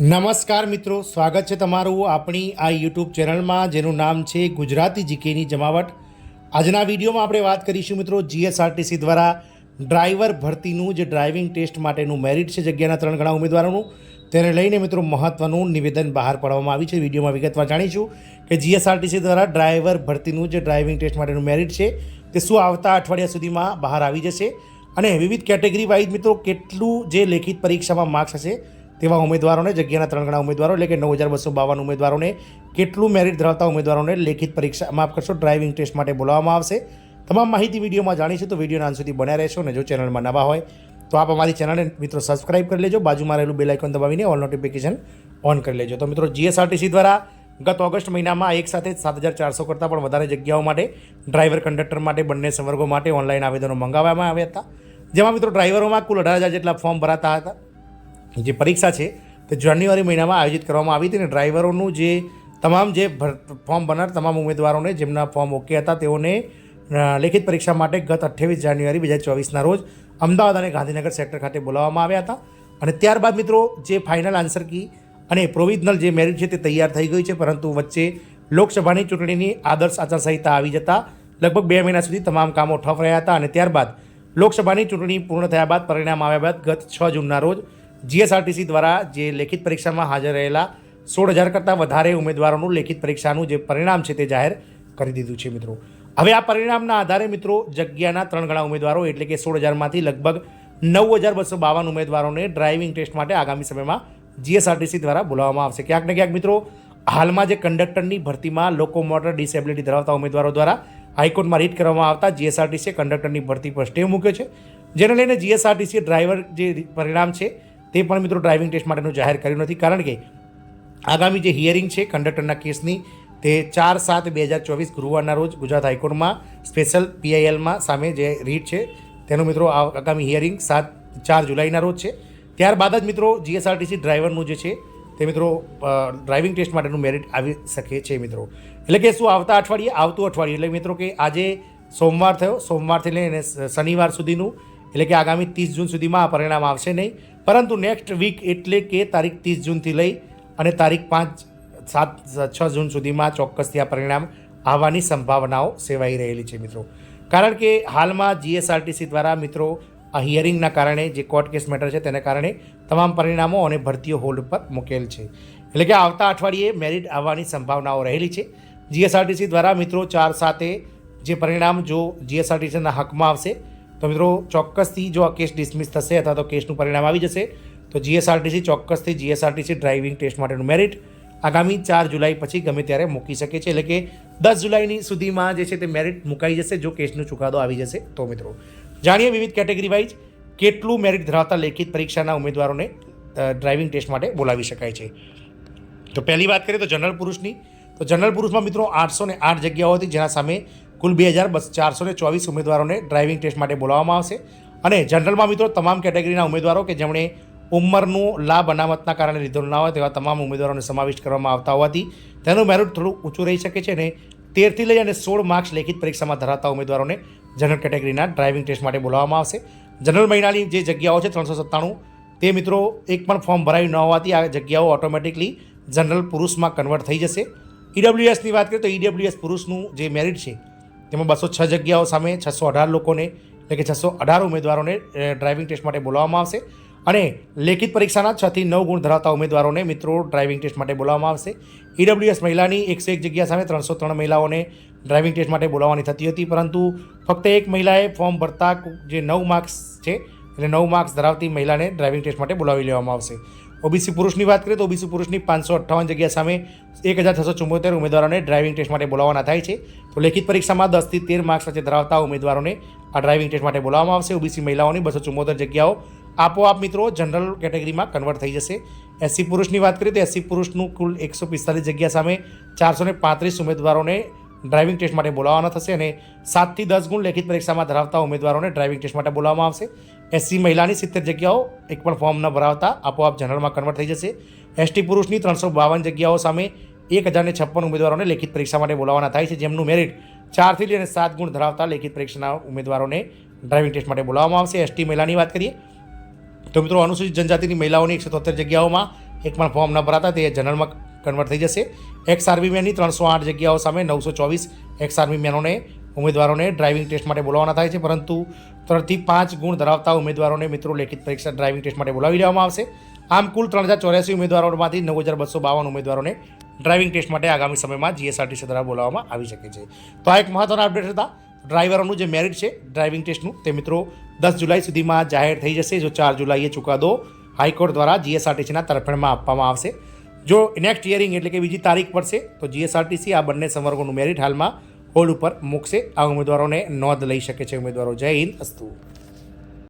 નમસ્કાર મિત્રો, સ્વાગત છે તમારું આપણી આ યુટ્યુબ ચેનલમાં, જેનું નામ છે ગુજરાતી જીકેની જમાવટ. આજના વિડીયોમાં આપણે વાત કરીશું મિત્રો જીએસઆરટીસી દ્વારા ડ્રાઈવર ભરતીનું, જે ડ્રાઇવિંગ ટેસ્ટ માટેનું મેરિટ છે જગ્યાના ત્રણ ઘણા ઉમેદવારોનું, તેને લઈને મિત્રો મહત્ત્વનું નિવેદન બહાર પાડવામાં આવ્યું છે. વિડીયોમાં વિગતવાર જાણીશું કે જીએસઆરટીસી દ્વારા ડ્રાઈવર ભરતીનું, જે ડ્રાઇવિંગ ટેસ્ટ માટેનું મેરિટ છે, તે શું આવતા અઠવાડિયા સુધીમાં બહાર આવી જશે? અને વિવિધ કેટેગરી વાઇઝ મિત્રો, કેટલું જે લેખિત પરીક્ષામાં માર્ક્સ હશે તેવા ઉમેદવારોને, જગ્યાના ત્રણ ગણા ઉમેદવારો, એટલે કે નવ હજાર બસો બાવન ઉમેદવારોને કેટલું મેરિટ ધરાવતા ઉમેદવારોને લેખિત પરીક્ષા માફ કરશો ડ્રાઇવિંગ ટેસ્ટ માટે બોલાવવામાં આવશે. તમામ માહિતી વિડીયોમાં જાણીશું તો વિડીયોના અંત સુધી બન્યા રહેશો અને જો ચેનલમાં નવા હોય તો આપ અમારી ચેનલને મિત્રો સબસ્ક્રાઇબ કરી લેજો, બાજુમાં રહેલું બેલ આઇકોન દબાવીને ઓલ નોટિફિકેશન ઓન કરી લેજો. તો મિત્રો જીએસઆરટીસી દ્વારા ગત ઓગસ્ટ મહિનામાં એક સાથે સાત હજાર ચારસો કરતાં પણ વધારે જગ્યાઓ માટે ડ્રાઈવર કંડક્ટર માટે બંને સંવર્ગો માટે ઓનલાઈન આવેદનો મંગાવવામાં આવ્યા હતા. જેમાં મિત્રો ડ્રાઈવરોમાં કુલ અઢાર હજાર જેટલા ફોર્મ ભરાતા હતા. જે પરીક્ષા છે તે જાન્યુઆરી મહિનામાં આયોજિત કરવામાં આવી હતી અને ડ્રાઈવરોનું જે તમામ જે ફોર્મ ભરનાર તમામ ઉમેદવારોને જેમના ફોર્મ ઓકે હતા તેઓને લેખિત પરીક્ષા માટે ગત અઠ્ઠાવીસ જાન્યુઆરી બે હજાર ચોવીસના રોજ અમદાવાદ અને ગાંધીનગર સેક્ટર ખાતે બોલાવવામાં આવ્યા હતા. અને ત્યારબાદ મિત્રો, જે ફાઇનલ આન્સર કી અને પ્રોવિઝનલ જે મેરિટ છે તે તૈયાર થઈ ગઈ છે, પરંતુ વચ્ચે લોકસભાની ચૂંટણીની આદર્શ આચારસંહિતા આવી જતાં લગભગ બે મહિના સુધી તમામ કામો ઠપ રહ્યા હતા અને ત્યારબાદ લોકસભાની ચૂંટણી પૂર્ણ થયા બાદ પરિણામ આવ્યા બાદ ગત છ જૂનના રોજ જીએસઆરટીસી દ્વારા જે લેખિત પરીક્ષામાં હાજર રહેલા સોળ હજાર કરતાં વધારે ઉમેદવારોનું લેખિત પરીક્ષાનું જે પરિણામ છે તે જાહેર કરી દીધું છે, મિત્રો. હવે આ પરિણામના આધારે, મિત્રો, જગ્યાના ત્રણ ગણા ઉમેદવારો, એટલે કે સોળ હજારમાંથી લગભગ નવ હજાર બસો બાવન ઉમેદવારોને ડ્રાઇવિંગ ટેસ્ટ માટે આગામી સમયમાં જીએસઆરટીસી દ્વારા બોલાવવામાં આવશે. ક્યાંક ને ક્યાંક, મિત્રો, હાલમાં જે કંડક્ટરની ભરતીમાં લોકો મોટર ડિસેબિલિટી ધરાવતા ઉમેદવારો દ્વારા હાઈકોર્ટમાં રીટ કરવામાં આવતા જીએસઆરટીસીએ કંડક્ટરની ભરતી પર સ્ટે મૂક્યો છે. જેને લઈને જીએસઆરટીસી ડ્રાઈવર જે પરિણામ છે તે પણ મિત્રો ડ્રાઇવિંગ ટેસ્ટ માટેનું જાહેર કર્યું નથી. કારણ કે આગામી જે હિયરિંગ છે કંડક્ટરના કેસની તે ચાર સાત બે હજાર ચોવીસ ગુરુવારના રોજ ગુજરાત હાઈકોર્ટમાં સ્પેશિયલ પીઆઈએલમાં સામે જે રીટ છે તેનું મિત્રો આગામી હિયરિંગ સાત ચાર જુલાઈના રોજ છે. ત્યારબાદ જ મિત્રો જીએસઆરટીસી ડ્રાઈવરનું જે છે તે મિત્રો ડ્રાઇવિંગ ટેસ્ટ માટેનું મેરિટ આવી શકે છે મિત્રો. એટલે કે શું આવતા અઠવાડિયે? આવતું અઠવાડિયે. એટલે મિત્રો કે આજે સોમવાર થયો. સોમવારથી લઈને શનિવાર સુધીનું એટલે કે આગામી ત્રીસ જૂન સુધીમાં આ પરિણામ આવશે નહીં. પરંતુ નેક્સ્ટ વીક એટલે કે તારીખ ત્રીસ જૂનથી લઈ અને તારીખ પાંચ, સાત, છ જૂન સુધીમાં ચોક્કસથી આ પરિણામ આવવાની સંભાવનાઓ સેવાઈ રહેલી છે મિત્રો. કારણ કે હાલમાં જીએસઆરટીસી દ્વારા મિત્રો, આ હિયરિંગના કારણે જે કોર્ટ કેસ મેટર છે તેના કારણે તમામ પરિણામો અને ભરતીઓ હોલ્ડ પર મૂકેલ છે. એટલે કે આવતા અઠવાડિયે મેરિટ આવવાની સંભાવનાઓ રહેલી છે. જીએસઆરટીસી દ્વારા મિત્રો ચાર સાથે જે પરિણામ જો જીએસઆરટીસીના હકમાં આવશે તો મિત્રો ચોક્કસથી જો આ કેસ ડિસમિસ થશે અથવા તો કેસનું પરિણામ આવી જશે, તો જીએસઆરટીસી ચોક્કસથી જીએસઆરટીસી ડ્રાઇવિંગ ટેસ્ટ માટેનું મેરિટ આગામી ચાર જુલાઈ પછી ગમે ત્યારે મૂકી શકે છે. એટલે કે દસ જુલાઈની સુધીમાં જે છે તે મેરિટ મુકાઈ જશે જો કેસનો ચુકાદો આવી જશે. તો મિત્રો, જાણીએ વિવિધ કેટેગરી વાઇઝ કેટલું મેરિટ ધરાવતા લેખિત પરીક્ષાના ઉમેદવારોને ડ્રાઇવિંગ ટેસ્ટ માટે બોલાવી શકાય છે. તો પહેલી વાત કરીએ તો જનરલ પુરુષની. તો જનરલ પુરુષમાં મિત્રો આઠસો ને આઠ જગ્યાઓ હતી, જેના સામે કુલ બે હજાર બસ ચારસો ને ચોવીસ ઉમેદવારોને ડ્રાઇવિંગ ટેસ્ટ માટે બોલાવવામાં આવશે. અને જનરલમાં મિત્રો તમામ કેટેગરીના ઉમેદવારો કે જેમણે ઉંમરનું લાભ અનામતના કારણે લીધો ના હોય તેવા તમામ ઉમેદવારોને સમાવિષ્ટ કરવામાં આવતા હોવાથી તેનું મેરિટ થોડું ઊંચું રહી શકે છે અને તેરથી લઈ અને સોળ માર્ક્સ લેખિત પરીક્ષામાં ધરાવતા ઉમેદવારોને જનરલ કેટેગરીના ડ્રાઇવિંગ ટેસ્ટ માટે બોલાવવામાં આવશે. જનરલ મહિનાની જે જગ્યાઓ છે ત્રણસો સત્તાણું, તે મિત્રો એક પણ ફોર્મ ભરાયું ન હોવાથી આ જગ્યાઓ ઓટોમેટિકલી જનરલ પુરુષમાં કન્વર્ટ થઈ જશે. ઈડબ્લ્યુએસની વાત કરીએ તો ઈડબ્લ્યુએસ પુરુષનું જે મેરિટ છે તેમાં બસો છ જગ્યાઓ સામે છસો અઢાર લોકોને, એટલે કે છસો અઢાર ઉમેદવારોને ડ્રાઇવિંગ ટેસ્ટ માટે બોલાવવામાં આવશે. અને લેખિત પરીક્ષાના છથી નવ ગુણ ધરાવતા ઉમેદવારોને મિત્રો ડ્રાઇવિંગ ટેસ્ટ માટે બોલાવવામાં આવશે. ઈડબ્લ્યુએસ મહિલાની એકસો એક જગ્યા સામે ત્રણસો ત્રણ મહિલાઓને ડ્રાઇવિંગ ટેસ્ટ માટે બોલાવવાની થતી હતી, પરંતુ ફક્ત એક મહિલાએ ફોર્મ ભરતા જે નવ માર્ક્સ છે, એટલે નવ માર્ક્સ ધરાવતી મહિલાને ડ્રાઇવિંગ ટેસ્ટ માટે બોલાવી લેવામાં આવશે. ઓબીસી પુરુષની વાત કરીએ તો ઓબીસી પુરુષની પાંચસો અઠ્ઠાવન જગ્યા સામે એક હજાર છસો ચુમ્મોતેર ઉમેદવારોને ડ્રાઇવિંગ ટેસ્ટ માટે બોલાવવાના થાય છે. તો લેખિત પરીક્ષામાં દસથી તેર માર્ક્સ વચ્ચે ધરાવતા ઉમેદવારોને આ ડ્રાઇવિંગ ટેસ્ટ માટે બોલાવવામાં આવશે. ઓબીસી મહિલાઓની બસો ચુમ્મોતેર જગ્યાઓ આપોઆપ મિત્રો જનરલ કેટેગરીમાં કન્વર્ટ થઈ જશે. એસસી પુરુષની વાત કરીએ તો એસસી પુરુષનું કુલ એકસો પિસ્તાલીસ જગ્યા સામે ચારસો પાંત્રીસ ઉમેદવારોને ડ્રાઇવિંગ ટેસ્ટ માટે બોલાવવાના થશે અને સાતથી દસ ગુણ લેખિત પરીક્ષામાં ધરાવતા ઉમેદવારોને ડ્રાઇવિંગ ટેસ્ટ માટે બોલાવવામાં આવશે. એસસી મહિલાની સિત્તેર જગ્યાઓ એક પણ ફોર્મ ન ભરાવતા આપોઆપ જનરલમાં કન્વર્ટ થઈ જશે. એસટી પુરુષની ત્રણસો બાવન જગ્યાઓ સામે એક હજારને છપ્પન ઉમેદવારોને લેખિત પરીક્ષા માટે બોલાવવાના થાય છે, જેમનું મેરિટ ચારથી લઈને સાત ગુણ ધરાવતા લેખિત પરીક્ષાના ઉમેદવારોને ડ્રાઇવિંગ ટેસ્ટ માટે બોલાવવામાં આવશે. એસટી મહિલાની વાત કરીએ તો મિત્રો અનુસૂચિત જનજાતિની મહિલાઓની એકસો તોતેર જગ્યાઓમાં એક પણ ફોર્મ ન ભરાતા, તે જનરલમાં કન્વર્ટ થઈ જશે. એક્સ આર્મી મેનની ત્રણસો આઠ જગ્યાઓ સામે નવસો ચોવીસ એક્સ આર્મી મેનોને ઉમેદવારોને ડ્રાઇવિંગ ટેસ્ટ માટે બોલાવવાના થાય છે. પરંતુ ત્રણથી પાંચ ગુણ ધરાવતા ઉમેદવારોને મિત્રો લેખિત પરીક્ષા ડ્રાઇવિંગ ટેસ્ટ માટે બોલાવી લેવામાં આવશે. આમ કુલ ત્રણ હજાર ચોર્યાસી ઉમેદવારોમાંથી નવ હજાર બસો બાવન ઉમેદવારોને ડ્રાઇવિંગ ટેસ્ટ માટે આગામી સમયમાં જીએસઆરટીસી દ્વારા બોલાવવામાં આવી શકે છે. તો આ એક મહત્વના અપડેટ હતા. ડ્રાઈવરોનું જે મેરિટ છે ડ્રાઇવિંગ ટેસ્ટનું તે મિત્રો દસ જુલાઈ સુધીમાં જાહેર થઈ જશે. જો ચાર જુલાઈએ ચુકાદો હાઈકોર્ટ દ્વારા જીએસઆરટીસીના તરફેણમાં આપવામાં આવશે. જો નેક્સ્ટ હિયરિંગ એટલે કે બીજી તારીખ પડશે, તો જીએસઆરટીસી આ બંને સંવર્ગોનું મેરિટ હાલમાં હોલ્ડ ઉપર મૂકશે. આ ઉમેદવારોને નોંધ લઈ શકે છે ઉમેદવારો. જય હિન્દ. અસ્તુ